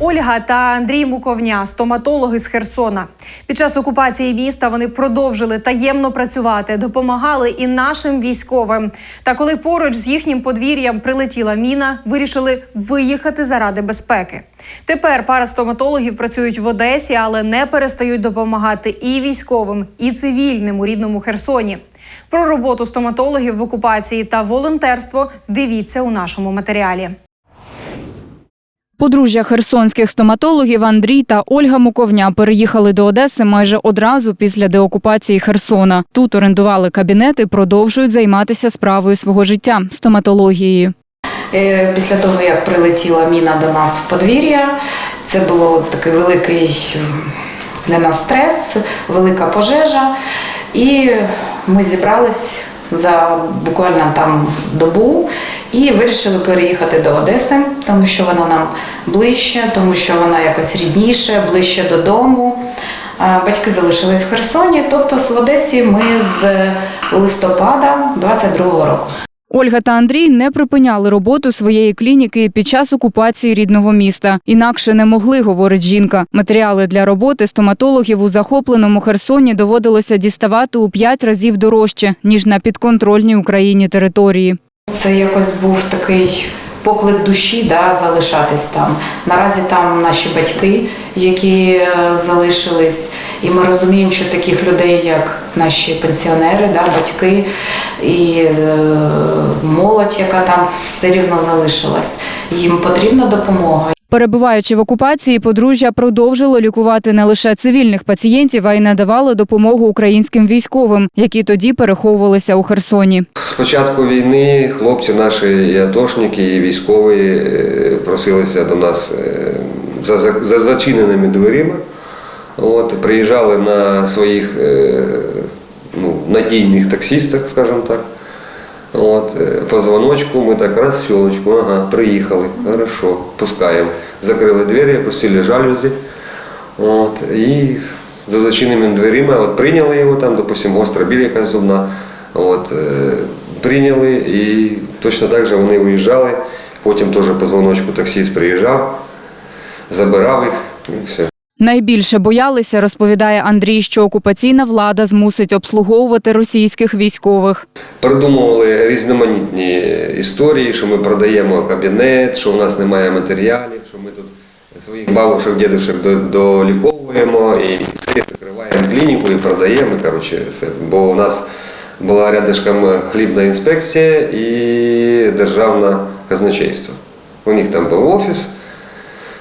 Ольга та Андрій Муковня, стоматологи з Херсона. Під час окупації міста вони продовжили таємно працювати, допомагали і нашим військовим. Та коли поруч з їхнім подвір'ям прилетіла міна, вирішили виїхати заради безпеки. Тепер пара стоматологів працюють в Одесі, але не перестають допомагати і військовим, і цивільним у рідному Херсоні. Про роботу стоматологів в окупації та волонтерство дивіться у нашому матеріалі. Подружжя херсонських стоматологів Андрій та Ольга Муковня переїхали до Одеси майже одразу після деокупації Херсона. Тут орендували кабінет і продовжують займатися справою свого життя стоматологією. Е, Після того, як прилетіла міна до нас в подвір'я, це було такий великий для нас стрес, велика пожежа. І ми зібрались за буквально там добу і вирішили переїхати до Одеси, тому що вона нам ближче, тому що вона якось рідніше, ближче додому. Батьки залишились в Херсоні, тобто в Одесі ми з листопада 22-го року. Ольга та Андрій не припиняли роботу своєї клініки під час окупації рідного міста. Інакше не могли, говорить жінка. Матеріали для роботи стоматологів у захопленому Херсоні доводилося діставати у п'ять разів дорожче ніж на підконтрольній Україні території. Це якось був такий поклик душі, да, залишатись там. Наразі там наші батьки, які е, залишились, і ми розуміємо, що таких людей, як наші пенсіонери, да, батьки і е, молодь, яка там все рівно залишилась, їм потрібна допомога. Перебуваючи в окупації, подружжя продовжило лікувати не лише цивільних пацієнтів, а й надавало допомогу українським військовим, які тоді переховувалися у Херсоні. З початку війни хлопці наші і атошники, і військові е, просилися до нас е, за, за, за зачиненими дверима. От, приїжджали на своїх е, ну, надійних таксістах, скажімо так. От, е, по дзвоночку ми так раз в щелочку, ага, приїхали, хорошо, пускаємо. Закрили двері, опустили жалюзі. От, і за зачиненими дверима от, прийняли його там, допустимо, гостра біль якась зубна. От, е, прийняли і точно так же вони виїжджали. Потім теж по дзвоночку таксист приїжджав, забирав їх і все. Найбільше боялися, розповідає Андрій, що окупаційна влада змусить обслуговувати російських військових. Придумували різноманітні історії, що ми продаємо кабінет, що у нас немає матеріалів, що ми тут своїх бабушок, дідушок доліковуємо і все закриваємо клініку і продаємо. Коротше, все. Бо у нас була рядышком хлібна інспекція і державне казначейство. У них там був офіс.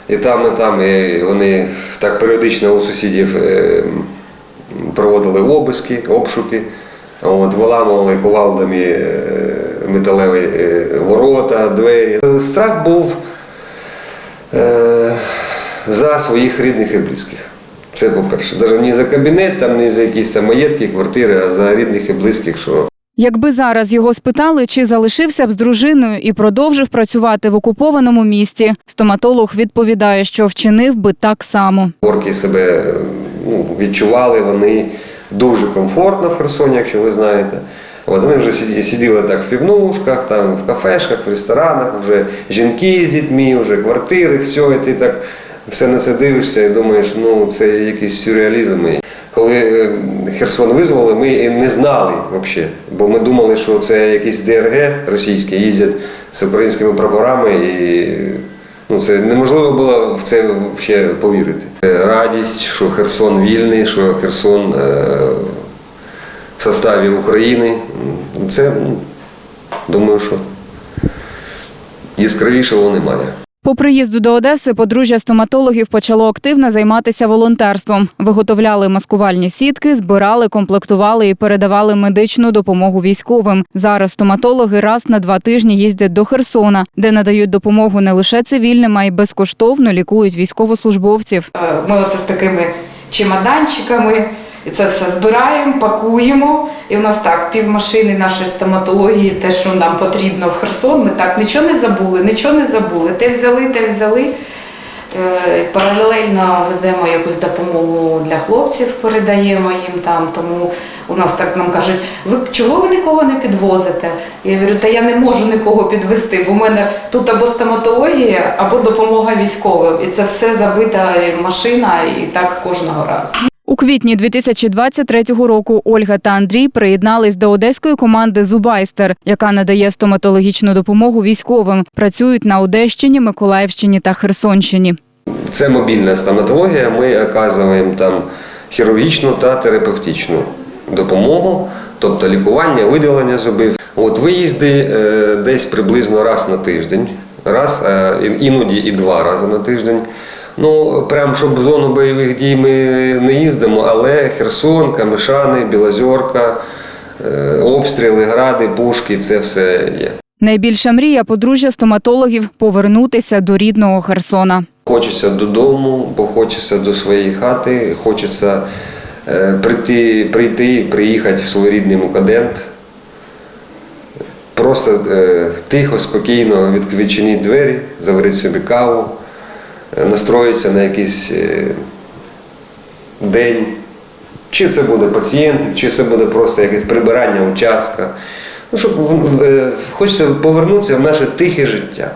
І там, і там, і вони так періодично у сусідів е, проводили обиски, обшуки, от, виламували кувалдами е, металеві е, ворота, двері. Страх був за своїх рідних і близьких. Це по-перше. Навіть не за кабінет, там, не за якісь там маєтки, квартири, а за рідних і близьких. Що Якби зараз його спитали, чи залишився б з дружиною і продовжив працювати в окупованому місті, стоматолог відповідає, що вчинив би так само. Орки себе ну, відчували вони дуже комфортно в Херсоні, якщо ви знаєте. Вони вже сиділи так в півнушках, там, в кафешках, в ресторанах, вже жінки з дітьми, вже квартири, все, і ти так все на це дивишся і думаєш, ну це якийсь сюрреалізм. Коли е, Херсон визвали, ми не знали взагалі, бо ми думали, що це якісь ДРГ російські їздять з українськими прапорами і Ну, це неможливо було в це взагалі повірити. Е, Радість, що Херсон вільний, що Херсон е, в составі України. Це, ну, думаю, що яскравішого немає. По приїзду до Одеси подружжя стоматологів почало активно займатися волонтерством. Виготовляли маскувальні сітки, збирали, комплектували і передавали медичну допомогу військовим. Зараз стоматологи раз на два тижні їздять до Херсона, де надають допомогу не лише цивільним, а й безкоштовно лікують військовослужбовців. Е, Ми оце з такими чемоданчиками і це все збираємо, пакуємо. І в нас так півмашини нашої стоматології, те, що нам потрібно в Херсон. Ми так нічого не забули, нічого не забули. Те взяли, те взяли. Е, Паралельно веземо якусь допомогу для хлопців, передаємо їм там. Тому у нас так нам кажуть, ви чого ви нікого не підвозите? Я говорю, та я не можу нікого підвести, бо в мене тут або стоматологія, або допомога військовим. І це все забита машина, і так кожного разу. Квітні 2023 року Ольга та Андрій приєднались до одеської команди Зубайстер, яка надає стоматологічну допомогу військовим. Працюють на Одещині, Миколаївщині та Херсонщині. Це мобільна стоматологія. Ми оказуємо там хірургічну та терапевтичну допомогу, тобто лікування, видалення зубів. От виїзди е, десь приблизно раз на тиждень, раз, е, іноді і два рази на тиждень. Ну, прям щоб в зону бойових дій ми не їздимо, але Херсон, Камишани, Білозорка, е, обстріли, гради, пушки це все є. Найбільша мрія подружжя стоматологів повернутися до рідного Херсона. Хочеться додому, бо хочеться до своєї хати, хочеться е, прийти, прийти, приїхати в свій рідний Мукадент. Просто е, тихо, спокійно від- відчинити двері, заварити собі каву, настроїтися на якийсь е, день. Чи це буде пацієнт, чи це буде просто якесь прибирання участка. Ну, щоб е, хочеться повернутися в наше тихе життя.